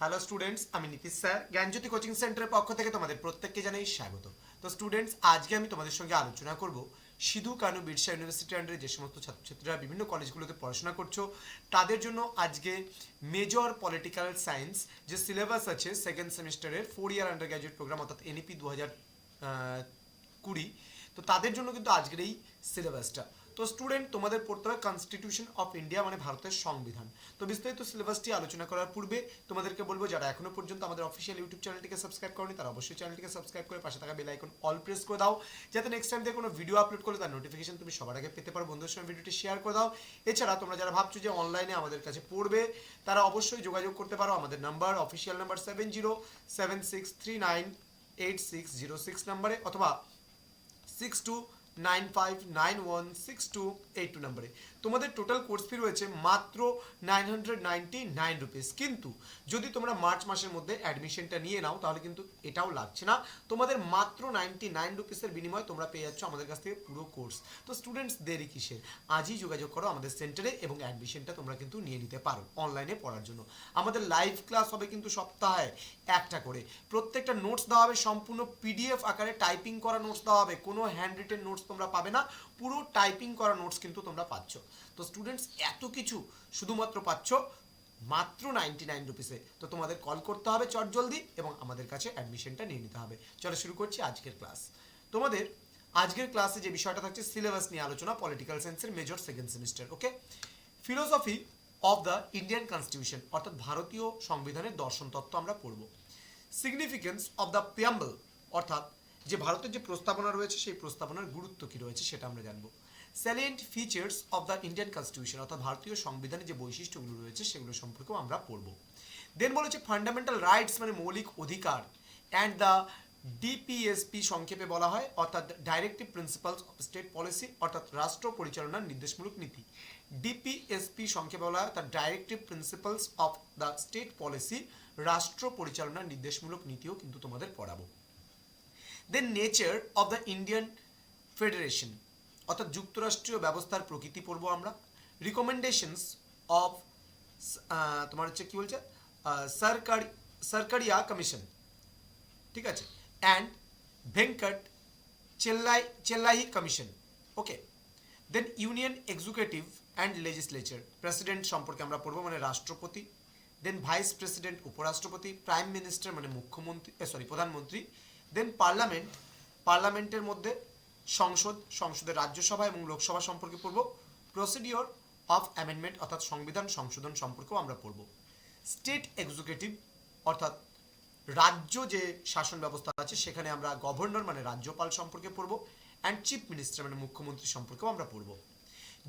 Hello students আমি Nitish sir. জ্ঞানজ্যোতি coaching সেন্টারের পক্ষ থেকে তোমাদের প্রত্যেককে জানাই স্বাগত। তো স্টুডেন্টস আজকে আমি তোমাদের সঙ্গে আলোচনা করব সিধু কানু বিরসা ইউনিভার্সিটি আন্ডারে যে সমস্ত ছাত্রছাত্রীরা বিভিন্ন কলেজগুলোতে পড়াশোনা করছ, তাদের জন্য আজকে মেজর পলিটিক্যাল সায়েন্স যে সিলেবাস আছে সেকেন্ড সেমিস্টারের four year under graduate program অর্থাৎ এনইপি দু হাজার কুড়ি, তো তাদের জন্য কিন্তু আজকের এই সিলেবাসটা তো স্টুডেন্ট তোমাদের পড়তে হবে কনস্টিটিউশন অফ ইন্ডিয়া মানে ভারতের সংবিধান। তো বিস্তারিত সিলেবাসটি আলোচনা করার পূর্বে তোমাদেরকে বলব, যারা এখনও পর্যন্ত আমাদের অফিসিয়াল ইউটিউব চ্যানেলটিকে সাবস্ক্রাইব করনি, তারা অবশ্যই চ্যানেলটিকে সাবস্ক্রাইব করে পাশে থাকা বেল আইকন অল প্রেস করে দাও, যাতে নেক্সট টাইম দিয়ে কোনো ভিডিও আপলোড করলে তার নোটিফিকেশন তুমি সবার আগে পেতে পারো। বন্ধুদের সঙ্গে ভিডিওটি শেয়ার করে দাও। এছাড়া তোমরা যারা ভাবছ যে অনলাইনে আমাদের কাছে পড়বে, তারা অবশ্যই যোগাযোগ করতে পারো। আমাদের number official number seven zero seven six three nine eight six zero six নাম্বারে অথবা six two nine five nine one six two eight two নাম্বারে তোমাদের টোটাল কোর্স ফি রয়েছে মাত্র nine hundred ninety nine rupees কিন্তু যদি তোমরা March মাসের মধ্যে অ্যাডমিশনটা নিয়ে নাও, তাহলে কিন্তু এটাও লাগছে না। তোমাদের মাত্র নাইনটি নাইন রুপিসের বিনিময়ে তোমরা পেয়ে যাচ্ছ আমাদের কাছ থেকে পুরো কোর্স তো স্টুডেন্টস দেরি কিসের? আজই যোগাযোগ করো আমাদের সেন্টারে এবং অ্যাডমিশনটা তোমরা কিন্তু নিয়ে নিতে পারো অনলাইনে পড়ার জন্য। আমাদের লাইভ ক্লাস হবে কিন্তু সপ্তাহে একটা করে। প্রত্যেকটা নোটস দেওয়া হবে, সম্পূর্ণ পিডিএফ আকারে টাইপিং করা নোটস দেওয়া হবে। কোনো হ্যান্ড রিটেন নোটস তোমরা পাবে না, পুরো টাইপিং করা নোটস কিন্তু তোমরা পাচ্ছ। তো স্টুডেন্টস এত কিছু শুধুমাত্র পাচ্ছ মাত্র নাইনটি নাইন রুপিসে তো তোমাদের কল করতে হবে চট জলদি এবং আমাদের কাছে অ্যাডমিশনটা নিয়ে নিতে হবে। চলো শুরু করছি আজকের ক্লাস তোমাদের আজকের ক্লাসে যে বিষয়টা থাকছে সিলেবাস নিয়ে আলোচনা পলিটিক্যাল সায়েন্সের major second semester okay philosophy of the Indian constitution অর্থাৎ ভারতীয় সংবিধানের দর্শন তত্ত্ব আমরা পড়ব। সিগনিফিকেন্স অফ দ্য পিয়াম্বল অর্থাৎ যে ভারতের যে প্রস্তাবনা রয়েছে, সেই প্রস্তাবনার গুরুত্ব কী রয়েছে সেটা আমরা জানব। Salient features of the Indian constitution অর্থাৎ ভারতীয় সংবিধানে যে বৈশিষ্ট্যগুলো রয়েছে, সেগুলো সম্পর্কেও আমরা পড়ব। দেন বলেছে ফান্ডামেন্টাল রাইটস মানে মৌলিক অধিকার অ্যান্ড দ্য ডিপিএসপি সংক্ষেপে বলা হয়, অর্থাৎ directive principles of state policy অর্থাৎ রাষ্ট্র পরিচালনার নির্দেশমূলক নীতি। ডিপিএসপি সংক্ষেপে বলা হয় অর্থাৎ directive principles of the state policy রাষ্ট্র পরিচালনার নির্দেশমূলক নীতিও কিন্তু তোমাদের পড়াবো। Then nature of the Indian federation অর্থাৎ যুক্তরাষ্ট্রীয় ব্যবস্থার প্রকৃতি পড়ব আমরা। রিকমেন্ডেশনস অফ তোমার হচ্ছে কি বলছে? সরকারি, সরকারিয়া কমিশন ঠিক আছে? And Venkat Chellai Chellai commission okay then union executive and legislature president সম্পর্কে আমরা পড়ব মানে রাষ্ট্রপতি। দেন ভাইস প্রেসিডেন্ট উপরাষ্ট্রপতি। প্রাইম মিনিস্টার মানে মুখ্যমন্ত্রী সরি প্রধানমন্ত্রী। দেন পার্লামেন্ট পার্লামেন্টের মধ্যে সংসদ, সংসদের রাজ্যসভা এবং লোকসভা সম্পর্কে পড়ব। প্রসিডিওর অফ অ্যামেন্ডমেন্ট অর্থাৎ সংবিধান সংশোধন সম্পর্কেও আমরা পড়ব। স্টেট এক্সিকিউটিভ অর্থাৎ রাজ্য যে শাসন ব্যবস্থা আছে, সেখানে আমরা গভর্নর মানে রাজ্যপাল সম্পর্কে পড়ব অ্যান্ড চিফ মিনিস্টার মানে মুখ্যমন্ত্রী সম্পর্কেও আমরা পড়ব।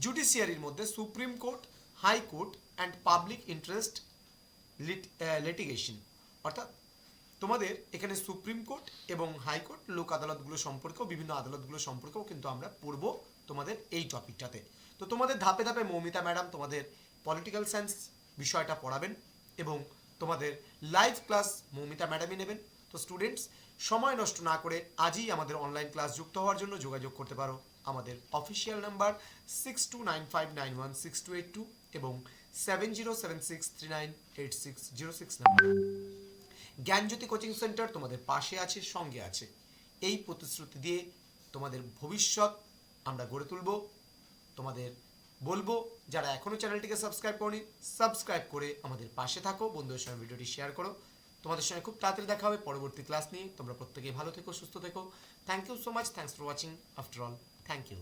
জুডিশিয়ারির মধ্যে supreme court high court and public interest litigation অর্থাৎ তোমাদের এখানে সুপ্রিম কোর্ট এবং হাইকোর্ট লোক আদালতগুলো সম্পর্কেও, বিভিন্ন আদালতগুলো সম্পর্কেও কিন্তু আমরা পড়ব তোমাদের এই টপিকটাতে। তো তোমাদের ধাপে ধাপে মৌমিতা ম্যাডাম তোমাদের পলিটিক্যাল সায়েন্স বিষয়টা পড়াবেন এবং তোমাদের লাইভ ক্লাস মৌমিতা ম্যাডামই নেবেন। তো স্টুডেন্টস সময় নষ্ট না করে আজই আমাদের অনলাইন ক্লাস যুক্ত হওয়ার জন্য যোগাযোগ করতে পারো। আমাদের official number six two nine five nine one six two eight two এবং seven zero seven six three nine eight six zero six number. Gyanjyoti coaching centre তোমাদের পাশে আছে, সঙ্গে আছে। এই প্রতিশ্রুতি দিয়ে তোমাদের ভবিষ্যৎ আমরা গড়ে তুলব। তোমাদের বলব, যারা এখনও চ্যানেলটিকে সাবস্ক্রাইব করনি, সাবস্ক্রাইব করে আমাদের পাশে থাকো। বন্ধুদের সঙ্গে ভিডিওটি শেয়ার করো। তোমাদের সঙ্গে খুব তাড়াতাড়ি দেখা হবে পরবর্তী ক্লাস নিয়ে। তোমরা প্রত্যেকেই ভালো থেকো, সুস্থ থেকো। Thank you so much thanks for watching after all thank you